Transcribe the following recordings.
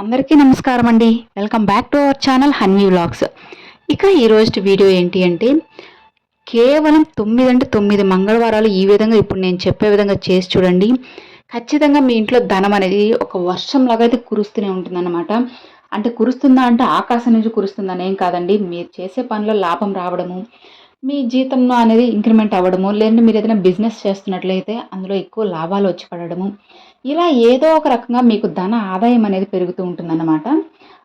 అందరికీ నమస్కారం అండి. Welcome back to our channel Hanvi vlogs ఇక ఈరోజు వీడియో ఏంటి అంటే కేవలం తొమ్మిది అంటే తొమ్మిది మంగళవారాలు ఈ విధంగా ఇప్పుడు నేను చెప్పే విధంగా చేసి చూడండి. ఖచ్చితంగా మీ ఇంట్లో ధనం అనేది ఒక వర్షంలాగా అయితే కురుస్తూనే ఉంటుందన్నమాట. అంటే కురుస్తుందా అంటే ఆకాశం నుంచి కురుస్తుందని ఏం కాదండి. మీరు చేసే పనిలో లాభం రావడము మీ జీతంలో అనేది ఇంక్రిమెంట్ అవ్వడము లేదంటే మీరు ఏదైనా బిజినెస్ చేస్తున్నట్లయితే అందులో ఎక్కువ లాభాలు వచ్చి పడడము. ఇలా ఏదో ఒక రకంగా మీకు ధన ఆదాయం అనేది పెరుగుతూ ఉంటుందన్నమాట.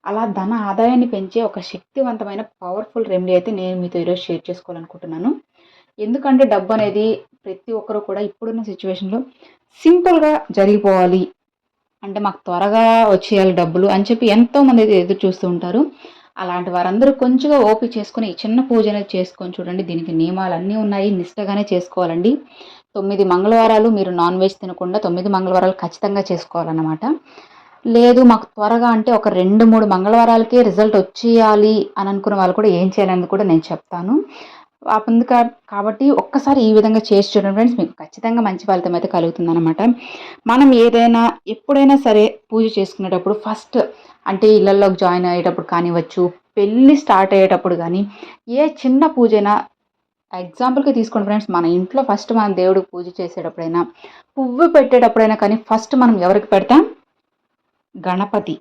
అలా ధన ఆదాయాన్ని పెంచే ఒక శక్తివంతమైన పవర్ఫుల్ రెమెడీ అయితే నేను మీతో ఈరోజు షేర్ చేసుకోవాలనుకుంటున్నాను. ఎందుకంటే డబ్బు అనేది ప్రతి ఒక్కరూ కూడా ఇప్పుడున్న సిచ్యువేషన్లో సింపుల్గా జరిగిపోవాలి. అంటే మాకు త్వరగా వచ్చేయాలి డబ్బులు అని చెప్పి ఎంతోమంది అయితే ఎదురు చూస్తూ ఉంటారు. అలాంటి వారందరూ కొంచెంగా ఓపిక చేసుకుని ఈ చిన్న పూజ అనేది చేసుకొని చూడండి. దీనికి నియమాలు అన్నీ ఉన్నాయి. నిష్టగానే చేసుకోవాలండి. తొమ్మిది మంగళవారాలు మీరు నాన్ వెజ్ తినకుండా తొమ్మిది మంగళవారాలు ఖచ్చితంగా చేసుకోవాలన్నమాట. లేదు మాకు త్వరగా అంటే ఒక రెండు మూడు మంగళవారాలకే రిజల్ట్ వచ్చేయాలి అని అనుకున్న వాళ్ళు కూడా ఏం చేయాలని కూడా నేను చెప్తాను. అందుక కాబట్టి ఒక్కసారి ఈ విధంగా చేసి చూడండి ఫ్రెండ్స్. మీకు ఖచ్చితంగా మంచి ఫలితం అయితే కలుగుతుందన్నమాట. మనం ఏదైనా ఎప్పుడైనా సరే పూజ చేసుకునేటప్పుడు ఫస్ట్ అంటే ఇళ్ళల్లోకి జాయిన్ అయ్యేటప్పుడు కానివ్వచ్చు పెళ్ళి స్టార్ట్ అయ్యేటప్పుడు కానీ ఏ చిన్న పూజైనా ఎగ్జాంపుల్కి తీసుకోండి ఫ్రెండ్స్ మన ఇంట్లో ఫస్ట్ మనం దేవుడికి పూజ చేసేటప్పుడైనా పువ్వు పెట్టేటప్పుడైనా కానీ ఫస్ట్ మనం ఎవరికి పెడతాం? గణపతి.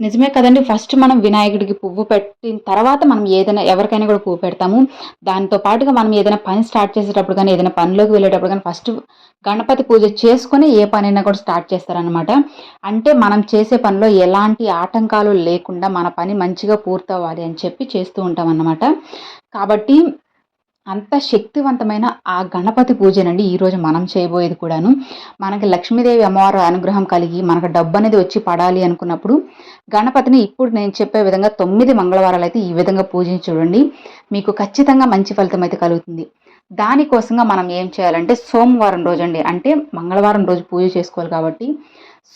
నిజమే కదండి. ఫస్ట్ మనం వినాయకుడికి పువ్వు పెట్టిన తర్వాత మనం ఏదైనా ఎవరికైనా కూడా పువ్వు పెడతాము. దాంతో పాటుగా మనం ఏదైనా పని స్టార్ట్ చేసేటప్పుడు కానీ ఏదైనా పనిలోకి వెళ్ళేటప్పుడు కానీ ఫస్ట్ గణపతి పూజ చేసుకొని ఏ పనైనా కూడా స్టార్ట్ చేస్తారనమాట అంటే మనం చేసే పనిలో ఎలాంటి ఆటంకాలు లేకుండా మన పని మంచిగా పూర్తవ్వాలి అని చెప్పి చేస్తూ ఉంటాం అన్నమాట కాబట్టి అంత శక్తివంతమైన ఆ గణపతి పూజనండి ఈరోజు మనం చేయబోయేది కూడాను. మనకి లక్ష్మీదేవి అమ్మవారి అనుగ్రహం కలిగి మనకు డబ్బు అనేది వచ్చి పడాలి అనుకున్నప్పుడు గణపతిని ఇప్పుడు నేను చెప్పే విధంగా తొమ్మిది మంగళవారాలు అయితే ఈ విధంగా పూజించి చూడండి. మీకు ఖచ్చితంగా మంచి ఫలితం అయితే కలుగుతుంది. దానికోసంగా మనం ఏం చేయాలంటే సోమవారం రోజు అండి అంటే మంగళవారం రోజు పూజ చేసుకోవాలి కాబట్టి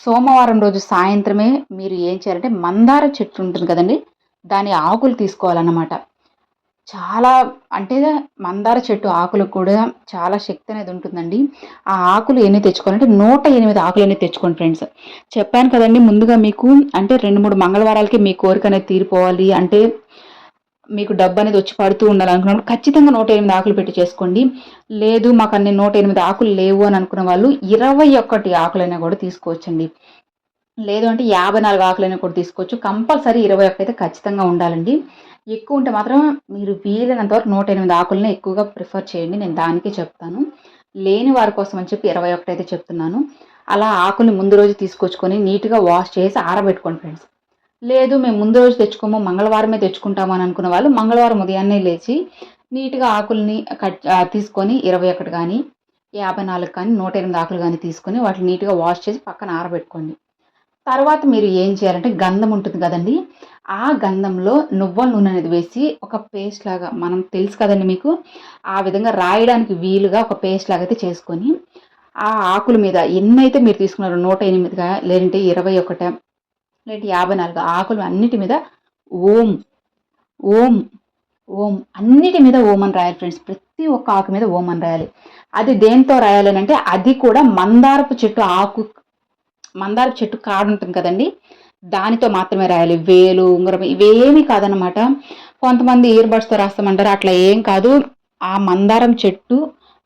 సోమవారం రోజు సాయంత్రమే మీరు ఏం చేయాలంటే మందార చెట్టు ఉంటుంది కదండి దాని ఆకులు తీసుకోవాలన్నమాట. చాలా అంటే మందార చెట్టు ఆకులకు కూడా చాలా శక్తి అనేది ఉంటుందండి. ఆ ఆకులు ఎన్ని తెచ్చుకోవాలంటే నూట ఎనిమిది ఆకులు అనేది తెచ్చుకోండి ఫ్రెండ్స్. చెప్పాను కదండి ముందుగా మీకు అంటే రెండు మూడు మంగళవారాలకి మీ కోరిక అనేది తీరిపోవాలి అంటే మీకు డబ్బు అనేది వచ్చి పడుతూ ఉండాలనుకున్నప్పుడు ఖచ్చితంగా నూట ఎనిమిది ఆకులు పెట్టి చేసుకోండి. లేదు మాకు అన్ని నూట ఎనిమిది ఆకులు లేవు అని అనుకున్న వాళ్ళు ఇరవై ఒక్కటి ఆకులైనా కూడా తీసుకోవచ్చండి. లేదు అంటే యాభై నాలుగు ఆకులైనా కూడా తీసుకోవచ్చు. కంపల్సరీ ఇరవై ఒకటి అయితే ఖచ్చితంగా ఉండాలండి. ఎక్కువ ఉంటే మాత్రం మీరు వీలైనంత వరకు నూట ఎనిమిది ఆకులని ఎక్కువగా ప్రిఫర్ చేయండి. నేను దానికే చెప్తాను. లేని వారి కోసం అని చెప్పి ఇరవై ఒకటి అయితే చెప్తున్నాను. అలా ఆకుల్ని ముందు రోజు తీసుకొచ్చుకొని నీట్గా వాష్ చేసి ఆరబెట్టుకోండి ఫ్రెండ్స్. లేదు మేము ముందు రోజు తెచ్చుకోము మంగళవారమే తెచ్చుకుంటాము అని అనుకున్న వాళ్ళు మంగళవారం ఉదయాన్నే లేచి నీట్గా ఆకుల్ని కట్ తీసుకొని ఇరవై ఒకటి కానీ యాభై నాలుగు కానీ నూట ఎనిమిది ఆకులు కానీ తీసుకొని వాటిని నీట్గా వాష్ చేసి పక్కన ఆరబెట్టుకోండి. తర్వాత మీరు ఏం చేయాలంటే గంధం ఉంటుంది కదండి ఆ గంధంలో నువ్వుల నూనె అనేది వేసి ఒక పేస్ట్ లాగా మనం తెలుసు కదండి మీకు ఆ విధంగా రాయడానికి వీలుగా ఒక పేస్ట్ లాగా అయితే చేసుకొని ఆ ఆకుల మీద ఎన్నైతే మీరు తీసుకున్నారో నూట ఎనిమిదిగా లేదంటే ఇరవై ఒకట లేదంటే యాభై నాలుగు ఆకులు అన్నిటి మీద ఓం ఓం ఓం అన్నిటి మీద ఓం అని రాయాలి ఫ్రెండ్స్ ప్రతి ఒక్క ఆకు మీద ఓం అని రాయాలి. అది దేంతో రాయాలి అంటే అది కూడా మందారపు చెట్టు ఆకు మందార చెట్టు కాడు ఉంటుంది కదండి. దానితో మాత్రమే రాయాలి. వేలు ఉంగరం ఇవేమీ కాదనమాట కొంతమంది ఇయర్ బడ్స్తో రాస్తామంటారు. అట్లా ఏం కాదు. ఆ మందారం చెట్టు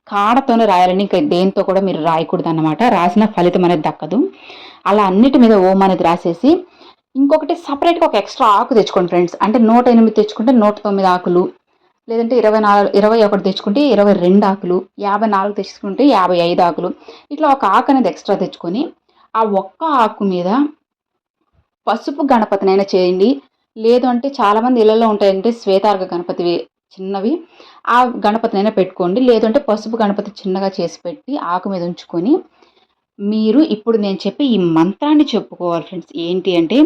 కాడతోనే రాయాలని ఇంకా దేంతో కూడా మీరు రాయకూడదు అనమాట రాసిన ఫలితం అనేది దక్కదు. అలా అన్నిటి మీద ఓం అనేది రాసేసి ఇంకొకటి సపరేట్గా ఒక ఎక్స్ట్రా ఆకు తెచ్చుకోండి ఫ్రెండ్స్ అంటే నూట ఎనిమిది తెచ్చుకుంటే నూట తొమ్మిది ఆకులు. లేదంటే ఇరవై నాలుగు ఇరవై ఒకటి తెచ్చుకుంటే ఇరవై రెండు ఆకులు. యాభై నాలుగు తెచ్చుకుంటే యాభై ఐదు ఆకులు. ఇట్లా ఒక ఆకు అనేది ఎక్స్ట్రా తెచ్చుకొని ఆ ఒక్క ఆకు మీద పసుపు గణపతినైనా చేయండి. లేదు అంటే చాలామంది ఇళ్ళలో ఉంటాయంటే శ్వేతార్గ గణపతి చిన్నవి. ఆ గణపతినైనా పెట్టుకోండి. లేదంటే పసుపు గణపతి చిన్నగా చేసి పెట్టి ఆకు మీద ఉంచుకొని మీరు ఇప్పుడు నేను చెప్పి ఈ మంత్రాన్ని చెప్పుకోవాలి ఫ్రెండ్స్ ఏంటి అంటే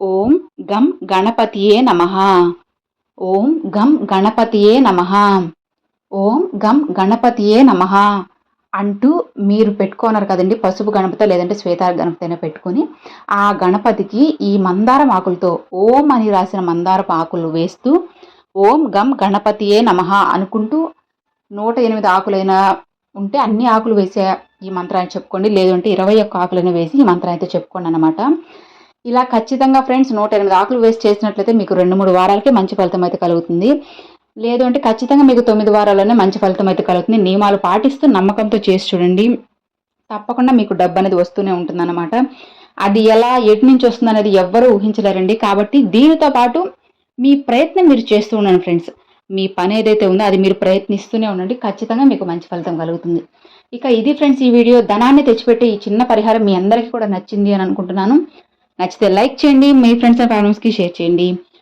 ఓం గం గణపతియే నమ. ఓం గం గణపతియే నమ. ఓం గం గణపతియే నమ. అంటూ మీరు పెట్టుకున్నారు కదండి పసుపు గణపతి లేదంటే శ్వేతార గణపతి అయినా పెట్టుకొని ఆ గణపతికి ఈ మందారం ఆకులతో ఓం అని రాసిన మందారపు ఆకులు వేస్తూ ఓం గం గణపతియే నమ అనుకుంటూ నూట ఎనిమిది ఆకులైనా ఉంటే అన్ని ఆకులు వేసే ఈ మంత్రాన్ని చెప్పుకోండి. లేదంటే ఇరవై ఒక్క ఆకులను వేసి ఈ మంత్రాన్ని అయితే చెప్పుకోండి అనమాట ఇలా ఖచ్చితంగా ఫ్రెండ్స్ నూట ఎనిమిది ఆకులు వేస్ట్ చేసినట్లయితే మీకు రెండు మూడు వారాలకే మంచి ఫలితం అయితే కలుగుతుంది. లేదు అంటే ఖచ్చితంగా మీకు తొమ్మిది వారాల్లోనే మంచి ఫలితం అయితే కలుగుతుంది. నియమాలు పాటిస్తూ నమ్మకంతో చేసి చూడండి. తప్పకుండా మీకు డబ్బు అనేది వస్తూనే ఉంటుందన్నమాట. అది ఎలా ఎటు నుంచి వస్తుంది అనేది ఎవ్వరూ ఊహించలేరండి. కాబట్టి దీనితో పాటు మీ ప్రయత్నం మీరు చేస్తూ ఉండండి ఫ్రెండ్స్. మీ పని ఏదైతే ఉందో అది మీరు ప్రయత్నిస్తూనే ఉండండి. ఖచ్చితంగా మీకు మంచి ఫలితం కలుగుతుంది. ఇక ఇది ఫ్రెండ్స్ ఈ వీడియో. ధనాన్ని తెచ్చిపెట్టే ఈ చిన్న పరిహారం మీ అందరికీ కూడా నచ్చింది అని అనుకుంటున్నాను. నచ్చితే లైక్ చేయండి. మీ ఫ్రెండ్స్ అండ్ ఫ్యామిలీస్కి షేర్ చేయండి.